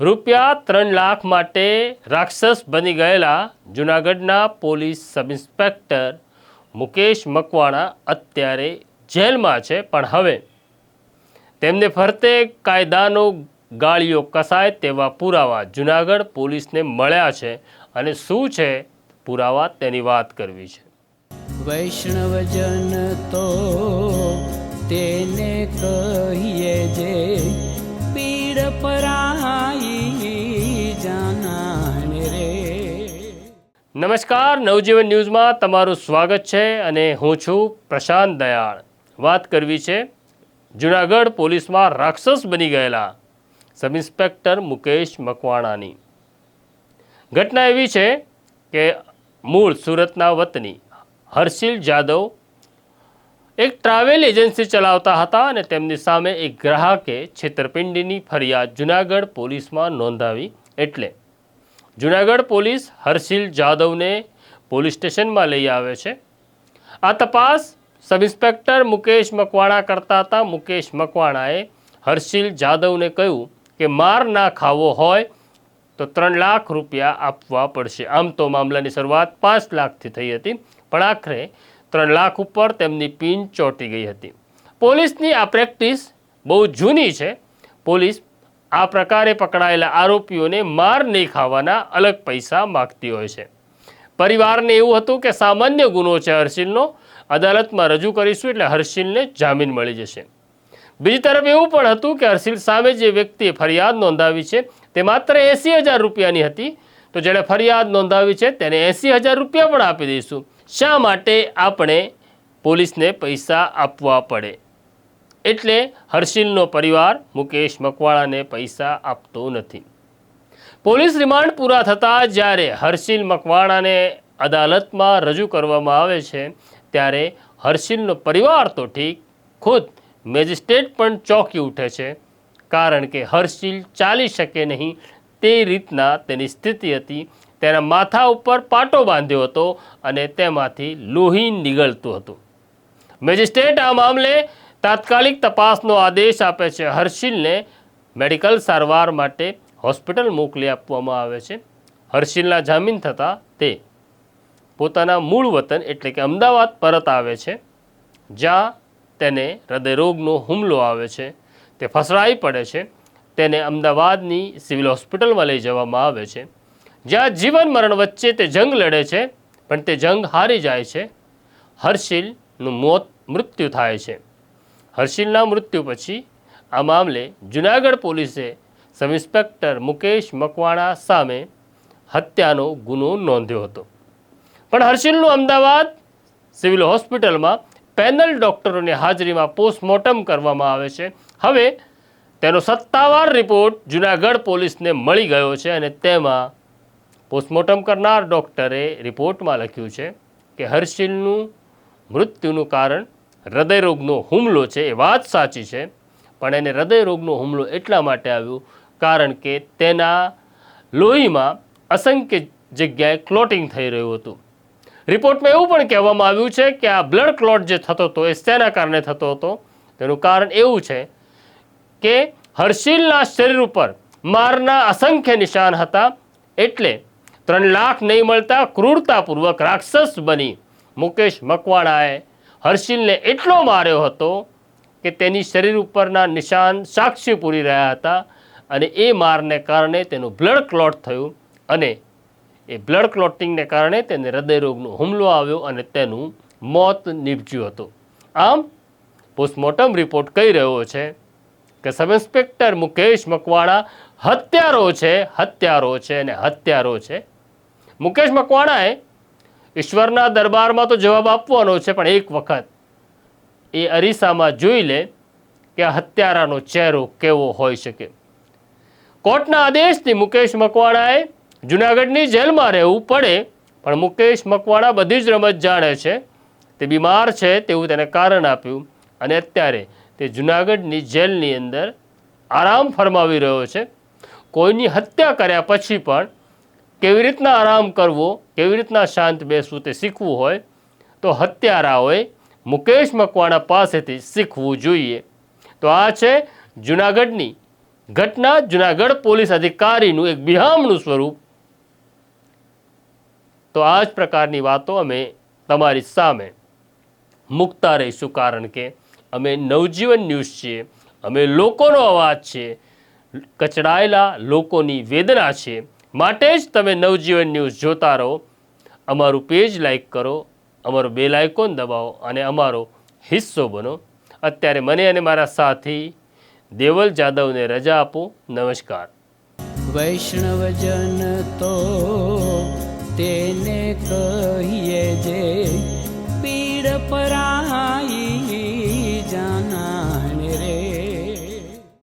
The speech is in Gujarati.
રૂપિયા ત્રણ લાખ માટે રાક્ષસ બની ગયેલા જૂનાગઢના police sub inspector Mukesh Makwana અત્યારે જેલમાં છે, પણ હવે તેમને ફરતે કાયદાનો ગાળીઓ કસાય તેવા પુરાવા જૂનાગઢ પોલીસને મળ્યા છે અને શું છે પુરાવા તેની વાત કરવી છે. વૈષ્ણવજન તો તેને કહીએ જે પીડ પરાઈ રે નમસ્કાર, નવજીવન ન્યૂઝમાં તમારું સ્વાગત છે અને હું છું પ્રશાંત દયાળ. વાત કરવી છે, જુનાગઢ પોલીસમાં રાક્ષસ બની ગયેલા સબ ઇન્સ્પેક્ટર મુકેશ મકવાણાની. ઘટના એવી છે કે મૂળ સુરતના વતની હર્ષિલ જાદવ એક ટ્રાવેલ એજન્સી ચલાવતા હતા અને તેમની સામે એક ગ્રાહકે છેતરપિંડીની ફરિયાદ જૂનાગઢ પોલીસમાં નોંધાવી એટલે જૂનાગઢ પોલીસ હર્ષિલ જાદવને પોલીસ સ્ટેશનમાં લઈ આવે છે. આ તપાસ સબ ઇન્સ્પેક્ટર મુકેશ મકવાણા કરતા હતા. મુકેશ મકવાણાએ હર્ષિલ જાદવને કહ્યું કે માર ના ખાવો હોય તો ત્રણ લાખ રૂપિયા આપવા પડશે. આમ તો મામલાની શરૂઆત પાંચ લાખથી થઈ હતી. પણ આખરે ત્રણ લાખ ઉપર તેમની પિન ચોંટી ગઈ હતી. પોલીસની આ પ્રેક્ટિસ બહુ જૂની છે. પોલીસ આ પ્રકારે પકડાયેલા આરોપીઓને માર નહીં ખાવાના અલગ પૈસા માગતી હોય છે. પરિવારને એવું હતું કે સામાન્ય ગુનો છે હર્ષિલનો. અદાલતમાં રજૂ કરીશું એટલે હર્ષિલને જામીન મળી જશે. બીજી તરફ એવું પણ હતું કે હર્ષિલ સામે જે વ્યક્તિએ ફરિયાદ નોંધાવી છે તે માત્ર એંસી હજાર રૂપિયાની હતી. તો જેણે ફરિયાદ નોંધાવી છે તેને એંસી હજાર રૂપિયા પણ આપી દઈશું. શા માટે આપણે પોલીસને પૈસા આપવા પડે? એટલે હર્ષિલનો પરિવાર મુકેશ મકવાણાને પૈસા આપતો નથી. પોલીસ રિમાન્ડ પૂરા થતાં જ્યારે હર્ષિલ મકવાણાને અદાલતમાં રજૂ કરવામાં આવે છે, ત્યારે હર્ષિલનો પરિવાર તો ઠીક, ખુદ મેજિસ્ટ્રેટ પણ ચોંકી ઉઠે છે, કારણ કે હર્ષિલ ચાલી શકે નહીં તે રીતના તેની સ્થિતિ હતી તેના માથા ઉપર પાટો બાંધ્યો હતો અને તેમાંથી લોહી નીકળતું હતું. મેજિસ્ટ્રેટ આ મામલે તાત્કાલિક તપાસનો આદેશ આપે છે. હર્ષિલને મેડિકલ સારવાર માટે હોસ્પિટલ મોકલી આપવામાં આવે છે. હર્ષિલના જામીન થતાં તે પોતાના મૂળ વતન એટલે કે અમદાવાદ પરત આવે છે, જ્યાં તેને હૃદયરોગનો હુમલો આવે છે. તે ફસડાઈ પડે છે. તેને અમદાવાદની સિવિલ હોસ્પિટલમાં લઈ જવામાં આવે છે. જ્યાં જીવન મરણ વચ્ચે તે જંગ લડે છે, પણ તે જંગ હારી જાય છે. હર્ષિલનું મોત મૃત્યુ થાય છે. હર્ષિલના મૃત્યુ પછી આ મામલે જુનાગઢ પોલીસે સબ ઇન્સ્પેક્ટર મુકેશ મકવાણા સામે હત્યાનો ગુનો નોંધ્યો હતો. પણ હર્ષિલનું અમદાવાદ સિવિલ હોસ્પિટલમાં પેનલ ડૉક્ટરોની હાજરીમાં પોસ્ટમોર્ટમ કરવામાં આવે છે. હવે તેનો સત્તાવાર રિપોર્ટ જુનાગઢ પોલીસને મળી ગયો છે અને તેમાં પોસ્ટમોર્ટમ કરનાર ડૉક્ટરે રિપોર્ટમાં લખ્યું છે કે હર્ષિલનું મૃત્યુનું કારણ હૃદયરોગનો હુમલો છે એ વાત સાચી છે, પણ એને હૃદયરોગનો હુમલો એટલા માટે આવ્યો કારણ કે તેના લોહીમાં અસંખ્ય જગ્યાએ ક્લોટિંગ થઈ રહ્યું હતું. રિપોર્ટમાં એવું પણ કહેવામાં આવ્યું છે કે આ બ્લડ ક્લોટ જે થતો હતો એ શેના કારણે થતો હતો? તેનું કારણ એવું છે કે હર્ષિલના શરીર ઉપર મારના અસંખ્ય નિશાન હતા, એટલે ત્રણ લાખ નહીં મળતા ક્રૂરતાપૂર્વક રાક્ષસ બની. મુકેશ મકવાણાએ હર્ષિલને એટલો માર્યો હતો કે તેની શરીર ઉપરના નિશાન સાક્ષી પૂરી રહ્યા હતા અને એ મારને કારણે તેનું બ્લડ ક્લોટ થયું અને એ બ્લડ ક્લોટિંગને કારણે તેને હૃદયરોગનો હુમલો આવ્યો અને તેનું મોત નીપજ્યું હતું. આમ, પોસ્ટમોર્ટમ રિપોર્ટ કહી રહ્યો છે કે સબ ઇન્સ્પેક્ટર મુકેશ મકવાણા હત્યારો છે હત્યારો છે અને હત્યારો છે. મુકેશ મકવાણાએ ઈશ્વરના દરબારમાં તો જવાબ આપવાનો છે, પણ એક વખત. એ અરીસામાં જોઈ લે કે હત્યારાનો ચહેરો કેવો હોઈ શકે. કોર્ટના આદેશથી મુકેશ મકવાણાએ જુનાગઢની જેલમાં રહેવું પડે, પણ મુકેશ મકવાણા બધી જ રમત જાણે છે. તે બીમાર છે તેવું તેને કારણ આપ્યું અને અત્યારે તે જુનાગઢની જેલની અંદર આરામ ફરમાવી રહ્યો છે. કોઈની હત્યા કર્યા પછી પણ કેવી રીતના આરામ કરવો, કેવી રીતના શાંત બેસવું તે શીખવું હોય, તો હત્યારાઓએ મુકેશ મકવાણા પાસેથી શીખવું જોઈએ. તો આ છે જુનાગઢની ઘટના. જુનાગઢ પોલીસ અધિકારીનું એક બિહામણું સ્વરૂપ. તો આ જ પ્રકારની વાતો અમે તમારી સામે મૂકતા રહીશું, કારણ કે અમે નવજીવન ન્યૂઝ છીએ, અમે લોકોનો અવાજ છે કચડાયેલા લોકોની વેદના છે. માટે જ તમે નવજીવન ન્યૂઝ જોતા રહો. અમારું પેજ લાઇક કરો, અમારો બેલ આઇકોન દબાવો અને અમારો હિસ્સો બનો. અત્યારે મને અને મારા સાથી દેવલ જાદવને રજા આપો. નમસ્કાર. વૈષ્ણવજન તો તેને કહીએ જે